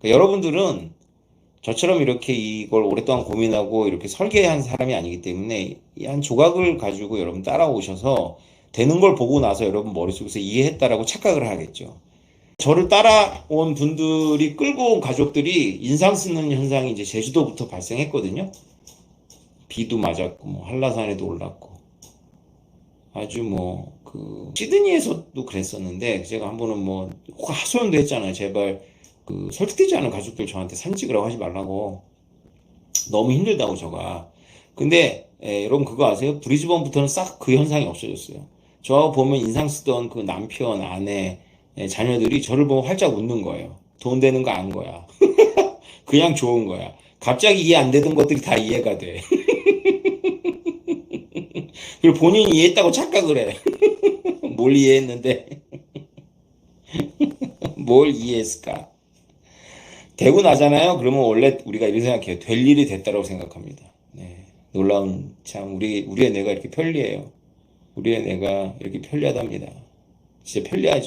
그러니까 여러분들은 저처럼 이렇게 이걸 오랫동안 고민하고 이렇게 설계한 사람이 아니기 때문에 이한 조각을 가지고 여러분 따라오셔서 되는 걸 보고 나서 여러분 머릿속에서 이해했다라고 착각을 하겠죠. 저를 따라온 분들이 끌고 온 가족들이 인상 쓰는 현상이 이제 제주도부터 발생했거든요. 비도 맞았고 뭐 한라산에도 올랐고 아주 뭐 그 시드니에서도 그랬었는데 제가 한 번은 뭐 하소연도 했잖아요. 제발 그 설득되지 않은 가족들 저한테 사진 찍으라고 하지 말라고 너무 힘들다고 저가 근데 에, 여러분 그거 아세요? 브리즈번부터는 싹 그 현상이 없어졌어요. 저하고 보면 인상 쓰던 그 남편, 아내, 에, 자녀들이 저를 보고 활짝 웃는 거예요. 돈 되는 거 안 거야. 그냥 좋은 거야. 갑자기 이해 안 되던 것들이 다 이해가 돼. 그리고 본인이 이해했다고 착각을 해. 뭘 이해했는데? 뭘 이해했을까? 되고 나잖아요. 그러면 원래 우리가 이렇게 생각해요. 될 일이 됐다고 생각합니다. 네. 놀라운 참 우리 우리의 뇌가 이렇게 편리해요. 우리의 뇌가 이렇게 편리하답니다. 진짜 편리하죠.